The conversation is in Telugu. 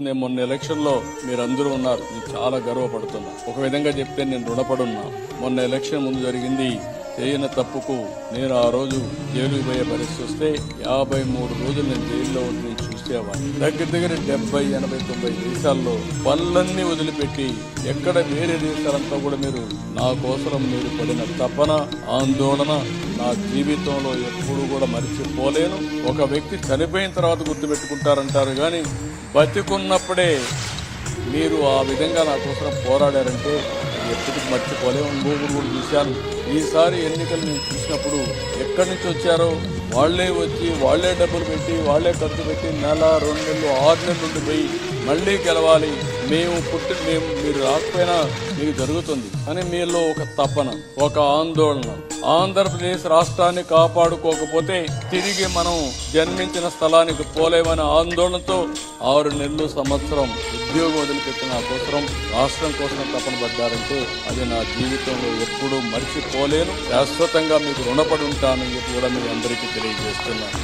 నేను మొన్న ఎలక్షన్లో మీరందరూ ఉన్నారు. నేను చాలా గర్వపడుతున్నా. ఒక విధంగా చెప్తే నేను రుణపడున్నా. మొన్న ఎలక్షన్ ముందు జరిగింది చేయని తప్పుకు నేను ఆ రోజు జైలు పోయే పరిస్థితి వస్తే యాభై మూడు రోజులు నేను జైల్లో ఉండి చూసేవాడిని. దగ్గర దగ్గర డెబ్బై ఎనభై తొంభై దేశాల్లో పనులన్నీ వదిలిపెట్టి ఎక్కడ వేరే దేశాలంతా కూడా మీరు నా కోసం మీరు పడిన తపన ఆందోళన నా జీవితంలో ఎప్పుడు కూడా మర్చిపోలేను. ఒక వ్యక్తి చనిపోయిన తర్వాత గుర్తుపెట్టుకుంటారంటారు కానీ బతికున్నప్పుడే మీరు ఆ విధంగా నా కోసం పోరాడారంటే ఎప్పటికి మర్చిపోలేము ఇంకొకరు కూడా చూశాను. ఈసారి ఎన్నికలు నేను చూసినప్పుడు ఎక్కడి నుంచి వచ్చారో వాళ్ళే వచ్చి వాళ్ళే డబ్బులు పెట్టి వాళ్ళే ఖర్చు పెట్టి నెల రెండు నెలలు ఆరు నెలలు ఉండిపోయి మళ్ళీ గెలవాలి. మేము పుట్టి మేము మీరు రాకపోయినా మీకు జరుగుతుంది అని మీలో ఒక తపన ఒక ఆందోళన. ఆంధ్రప్రదేశ్ రాష్ట్రాన్ని కాపాడుకోకపోతే తిరిగి మనం జన్మించిన స్థలానికి పోలేమనే ఆందోళనతో ఆరు నెలలు సంవత్సరం ఉద్యోగం వదిలిపెట్టిన నా కోసం రాష్ట్రం కోసం తపన పడ్డారంటే అది నా జీవితంలో ఎప్పుడూ మర్చిపోలేను. శాశ్వతంగా మీకు రుణపడి ఉంటానని చెప్పి కూడా మీ అందరికీ తెలియజేస్తున్నాను.